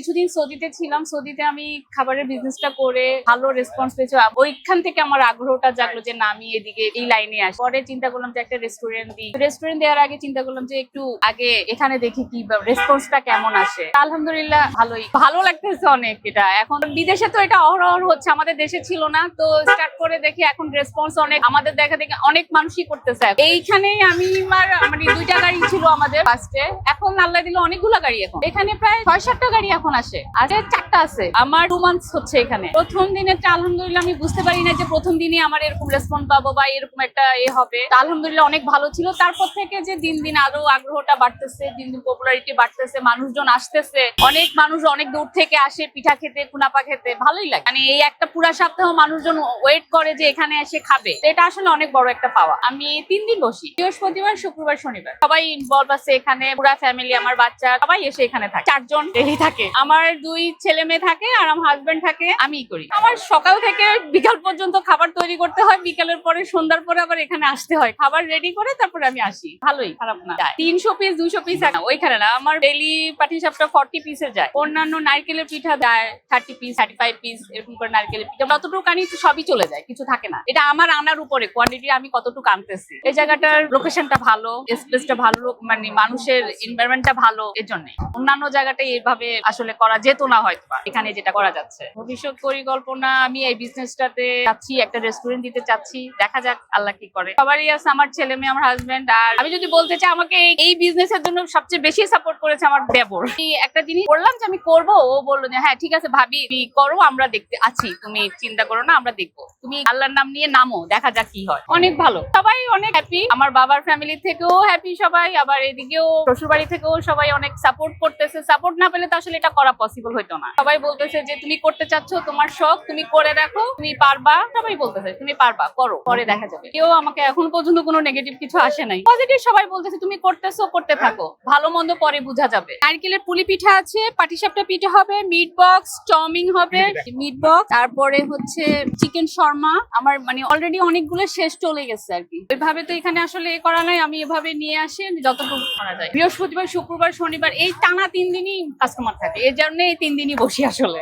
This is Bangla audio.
কিছুদিন সৌদিতে ছিলাম, সৌদিতে আমি খাবারের বিজনেসটা করে ভালো রেসপন্স পেয়েছি। ওইখান থেকে আমার আগ্রহটা জাগলো যে, না, আমি এদিকে এই লাইনে আসি। পরে চিন্তা করলাম যে, একটা রেস্টুরেন্ট দিই। রেস্টুরেন্ট দেওয়ার আগে চিন্তা করলাম যে, একটু আগে এখানে দেখি কি রেসপন্সটা কেমন আসে। আলহামদুলিল্লাহ, ভালোই। ভালো লাগতেছে অনেক এটা। এখন বিদেশে তো এটা অহরহ হচ্ছে, আমাদের দেশে ছিল না। তো স্টার্ট করে দেখি এখন রেসপন্স অনেক। আমাদের দেখা দেখে অনেক মানুষই করতেছে এইখানে আমি আমার মানে দুইটা গাড়ি ছিল আমাদের ফার্স্টে এখন আল্লাহ দিল অনেকগুলো গাড়ি এখন। এখানে প্রায় ছয় সাতটা গাড়ি এখন আসে? আগে চারটা আছে। আমার টু মান্থস হচ্ছে এখানে। প্রথম দিনে আলহামদুলিল্লাহ আমি বুঝতে পারি না যে প্রথম দিনে আমার এরকম রেসপন্স পাবো বা এরকম একটা এ হবে। আলহামদুলিল্লাহ অনেক ভালো ছিল। তারপর থেকে যে দিন দিন আরও আগ্রহটা বাড়তেছে, দিন দিন পপুলারিটি বাড়তেছে, মানুষজন আসতেছে। অনেক মানুষ অনেক দূর থেকে আসে পিঠা খেতে, কুনাপা খেতে। ভালোই লাগে। মানে এই একটা পুরা সপ্তাহ মানুষজন ওয়েট করে যে এখানে এসে খাবে। এটা আসলে অনেক বড় একটা পাওয়া। আমি তিন দিন বসি। বৃহস্পতিবার, শুক্রবার, শনিবার। সবাই ইনভলভ আছে এখানে। পুরা ফ্যামিলি আমার বাচ্চা, সবাই এসে এখানে থাকে। চারজন ডেলি থাকে। আমার দুই ছেলে মেয়ে থাকে আর আমার হাজবেন্ড থাকে, আমিই করি। আমার সকাল থেকে বিকাল পর্যন্ত খাবার তৈরি করতে হয়, বিকালের পরে, সন্ধ্যার পরে আবার এখানে আসতে হয়। খাবার রেডি করে তারপরে আমি আসি। ভালোই, খারাপ না। তিনশো পিস দুশো পিস ওইখানে না, আমার ডেলি পাটি সাপটা ফর্টি পিসে যায়। অন্যান্য নারকেলের পিঠা দেয় thirty piece thirty five piece এরকম করে নারকেলের পিঠা। যতটুকু আনি সবই চলে যায়, কিছু থাকে না। এটা আমার আনার উপরে কোয়ান্টিটি আমি কতটুকু আনতেছি। এই জায়গাটার লোকেশনটা ভালো স্পেসটা ভালো মানে মানুষের এনভায়রনমেন্টটা ভালো এর জন্য অন্যান্য জায়গাটাই এইভাবে আসলে করা যেত না হয়তো এখানে যেটা করা যাচ্ছে। ভবিষ্যৎ পরিকল্পনা, আমি এই বিজনেসটাতে চাচ্ছি একটা রেস্টুরেন্ট দিতে চাচ্ছি। দেখা যাক আল্লাহ কি করে। সবারই আছে আমার ছেলে মেয়ে, আমার হাজবেন্ড আর আমি যদি বলতে চাই, আমাকে এই- এই বিজনেসের জন্য সবচেয়ে বেশি সাপোর্ট করেছে আমার দেবর। একটা জিনিস বললাম যে, আমি করব, ও বলল যে হ্যাঁ ঠিক আছে ভাবি করো, আমরা দেখতে আছি। তুমি চিন্তা করো না, আমরা দেখব। তুমি আল্লাহর নাম নিয়ে নামো, দেখা যাক কি হয়। অনেক ভালো। সবাই অনেক হ্যাপি আমার বাবার ফ্যামিলি থেকেও হ্যাপি সবাই, আবার এদিকেও শ্বশুর বাড়ি থেকেও সবাই অনেক সাপোর্ট করতেছে। সাপোর্ট না পেলে তো আসলে এটা করা পসিবল হইতো না। সবাই বলতেছে যে তুমি করতে চাচ্ছ তোমার শখ তুমি করে দেখো তুমি পারবা। সবাই বলতেছে তুমি পারবা করো পরে দেখা যাবে। কেউ আমাকে এখন পর্যন্ত কোনো নেগেটিভ কিছু আসে নাই। পজিটিভ সবাই বলতেছে তুমি করতেছো করতে থাকো ভালো মন্দ পরে বোঝা যাবে। নারকেলের পুলি পিঠা আছে পাটিসাপটা পিঠা হবে মিট বক্স চাউমিন হবে মিট বক্স তারপরে হচ্ছে চিকেন শর্মা আমার মানে অলরেডি অনেকগুলো শেষ চলে গেছে আর কি। ওইভাবে তো এখানে আসলে এ করা নাই আমি এভাবে নিয়ে আসি যতটুকু করা যায়। বৃহস্পতিবার শুক্রবার শনিবার এই টানা তিন দিনই কাস্টমার থাকে। এই জন্য এই তিন দিনই বসি আসলে।